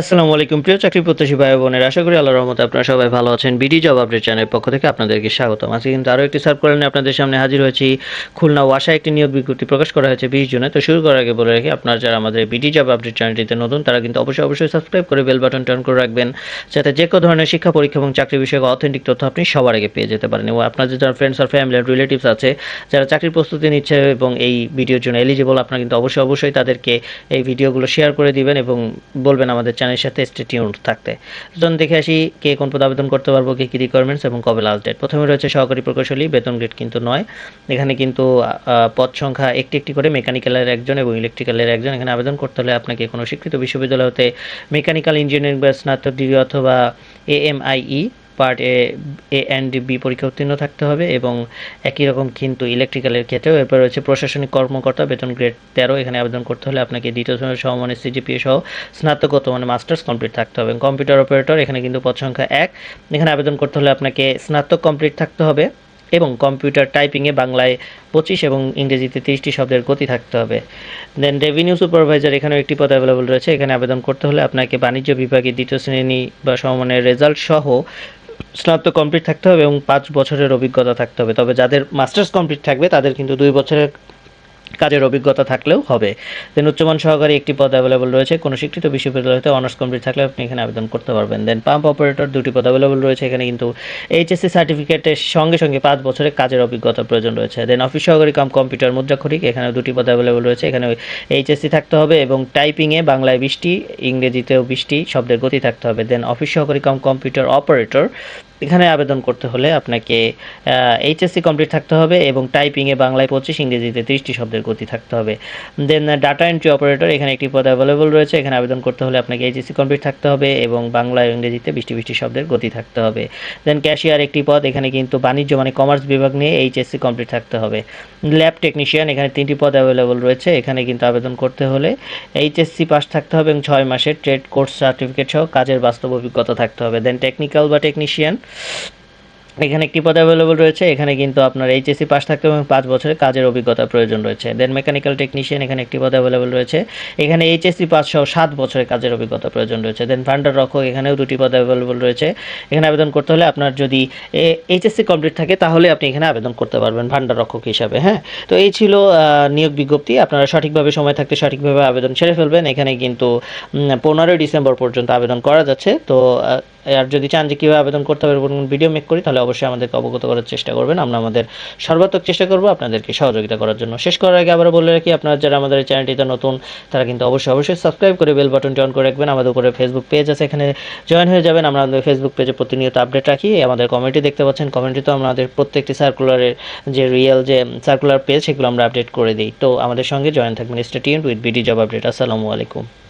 আসসালামু আলাইকুম, প্রিয় চাকরি প্রত্যাশী ভাই বোনের, আশা করি আল্লাহর রহমতে আপনারা সবাই ভালো আছেন। বিডি জব আপডেট চ্যানেলের পক্ষ থেকে আপনাদেরকে স্বাগতম। আজকে কিন্তু আরও একটি সার্কুলার নিয়ে আপনাদের সামনে হাজির হয়েছি। খুলনা ওয়াসা একটি নিয়োগ বিজ্ঞপ্তি প্রকাশ করা হয়েছে বিশ জুনে। তো শুরু করার আগে বলে রাখি, আপনারা যারা আমাদের বিডি জব আপডেট চ্যানেলটিতে নতুন, তারা কিন্তু অবশ্যই অবশ্যই সাবস্ক্রাইব করে বেল বাটন টার্ন করে রাখবেন, যাতে যে কোনো ধরনের শিক্ষা, পরীক্ষা এবং চাকরি বিষয়ক অথেন্টিক তথ্য আপনি সবার আগে পেয়ে যেতে পারেন। এবং আপনাদের যারা ফ্রেন্ডস আর ফ্যামিলি রিলেটিভস আছে, যারা চাকরির প্রস্তুতি নিচ্ছে এবং এই ভিডিওর জন্য এলিজিবল আপনারা কিন্তু অবশ্যই অবশ্যই তাদেরকে এই ভিডিওগুলো শেয়ার করে দিবেন এবং বলবেন আমাদের চ্যানেলের সাথে স্টেটিউন থাকতে। তখন দেখে আসি কে কোন পদে আবেদন করতে পারব, কে কী রিকোয়ারমেন্টস এবং কবে লাস্ট ডেট প্রথমে রয়েছে সহকারী প্রকৌশলী, বেতন গ্রেড কিন্তু নয়। এখানে কিন্তু পদ সংখ্যা একটি একটি করে মেকানিক্যালের একজন এবং ইলেকট্রিক্যালের একজন। এখানে আবেদন করতে হলে আপনাকে কোনো স্বীকৃত বিশ্ববিদ্যালয় হতে মেকানিক্যাল ইঞ্জিনিয়ারিং বা স্নাতক ডিগ্রি অথবা AMIE part A A and B পরীক্ষা উত্তীর্ণ থাকতে হবে এবং একই রকম কিন্তু ইলেকট্রিক্যালের ক্ষেত্রেও এরপর রয়েছে প্রশাসনিক কর্মকর্তা, বেতন গ্রেড তেরো, এখানে আবেদন করতে হলে আপনাকে দ্বিতীয় শ্রেণির সমমানের সিজিপিএ সহ স্নাতকোত্তর মানে মাস্টার্স কমপ্লিট থাকতে হবে কম্পিউটার অপারেটর এখানে কিন্তু পদ সংখ্যা এক, এখানে আবেদন করতে হলে আপনাকে স্নাতক কমপ্লিট থাকতে হবে এবং কম্পিউটার টাইপিংয়ে বাংলায় পঁচিশ এবং ইংরেজিতে তিরিশটি শব্দের গতি থাকতে হবে। দেন রেভিনিউ সুপারভাইজার এখানেও একটি পদ অ্যাভেলেবল রয়েছে, এখানে আবেদন করতে হলে আপনাকে বাণিজ্য বিভাগে দ্বিতীয় শ্রেণি বা সমমানের রেজাল্ট সহ স্নাতক কমপ্লিট থাকতে হবে এবং পাঁচ বছরের অভিজ্ঞতা থাকতে হবে। তবে যাদের মাস্টার্স কমপ্লিট থাকবে, তাদের কিন্তু দুই বছরের কাজের অভিজ্ঞতা থাকলেও হবে। দেন উচ্চমান সহকারী একটি পদ অ্যাভেলেবল রয়েছে। কোনো স্বীকৃত বিশ্ববিদ্যালয়তে অনার্স কমপ্লিট থাকলে আপনি এখানে আবেদন করতে পারবেন। দেন পাম্প অপারেটর দুটি পদ অ্যাভেলেবল রয়েছে। এখানে কিন্তু এইচএসসি সার্টিফিকেটের সঙ্গে সঙ্গে পাঁচ বছরের কাজের অভিজ্ঞতা প্রয়োজন রয়েছে। দেন অফিস সহকারী কাম কম্পিউটার মুদ্রাক্ষরিক এখানে দুটি পদ অ্যাভেলেবল রয়েছে। এখানে এইচএসসি থাকতে হবে এবং টাইপিংয়ে বাংলায় বৃষ্টি, ইংরেজিতেও বৃষ্টি শব্দের গতি থাকতে হবে। দেন অফিস সহকারী কাম কম্পিউটার অপারেটর এখানে আবেদন করতে হলে আপনাকে এইচএসসি কমপ্লিট থাকতে হবে এবং টাইপিংয়ে বাংলায় পঁচিশ, ইংরেজিতে তিরিশটি শব্দের গতি থাকতে হবে। দেন ডাটা এন্ট্রি অপারেটর এখানে একটি পদ অ্যাভেলেবল রয়েছে। এখানে আবেদন করতে হলে আপনাকে এইচএসসি কমপ্লিট থাকতে হবে এবং বাংলা ইংরেজিতে বৃষ্টি বৃষ্টি শব্দের গতি থাকতে হবে। দেন ক্যাশিয়ার একটি পদ, এখানে কিন্তু বাণিজ্য মানে কমার্স বিভাগ নিয়ে এইচএসসি কমপ্লিট থাকতে হবে। ল্যাব টেকনিশিয়ান এখানে তিনটি পদ অ্যাভেলেবল রয়েছে। এখানে কিন্তু আবেদন করতে হলে এইচএসসি পাস থাকতে হবে এবং ছয় মাসের ট্রেড কোর্স সার্টিফিকেট সহ কাজের বাস্তব অভিজ্ঞতা থাকতে হবে। দেন টেকনিক্যাল বা টেকনিশিয়ান এখানে একটি পদ অ্যাভেলেবল রয়েছে, এখানে কিন্তু আপনার এইচএসসি পাস থাকতে এবং পাঁচ বছরের কাজের অভিজ্ঞতা প্রয়োজন রয়েছে। দেন মেকানিক্যাল টেকনিশিয়ান এখানে একটি পদ অ্যাভেলেবল রয়েছে। এখানে এইচএসসি পাস সহ সাত বছরের কাজের অভিজ্ঞতা প্রয়োজন রয়েছে। দেন ভান্ডার রক্ষক এখানেও দুটি পদ অ্যাভেলেবল রয়েছে। এখানে আবেদন করতে হলে আপনার যদি এইচএসসি কমপ্লিট থাকে, তাহলে আপনি এখানে আবেদন করতে পারবেন ভান্ডার রক্ষক হিসাবে হ্যাঁ? তো এই ছিল নিয়োগ বিজ্ঞপ্তি। আপনারা সঠিকভাবে সময় থাকতে সঠিকভাবে আবেদন ছেড়ে ফেলবেন। এখানে কিন্তু পনেরোই ডিসেম্বর পর্যন্ত আবেদন করা যাচ্ছে। তো আর যদি চান যে কীভাবে আবেদন করতে হবে কোনো ভিডিও মেক করি, তাহলে অবশ্যই আমাদেরকে অবগত করার চেষ্টা করবেন। আমরা আমাদের সর্বাত্মক চেষ্টা করব আপনাদেরকে সহযোগিতা করার জন্য। শেষ করার আগে আবার বলে রাখি, আপনারা যারা আমাদের চ্যানেলটিতে নতুন, তারা কিন্তু অবশ্যই অবশ্যই সাবস্ক্রাইব করে বেল বাটনটি অন করে রাখবেন। আমাদের উপরে ফেসবুক পেজ আছে, এখানে জয়েন হয়ে যাবেন। আমরা আমাদের ফেসবুক পেজে প্রতিনিয়ত আপডেট রাখি। আমাদের কমেন্টি দেখতে পাচ্ছেন। কমেন্টিতেও আমাদের প্রত্যেকটি সার্কুলারের যে রিয়েল যে সার্কুলার পেজ সেগুলো আমরা আপডেট করে দিই। তো আমাদের সঙ্গে জয়েন থাকবেন। Stay tuned with BD job update আসসালামু আলাইকুম।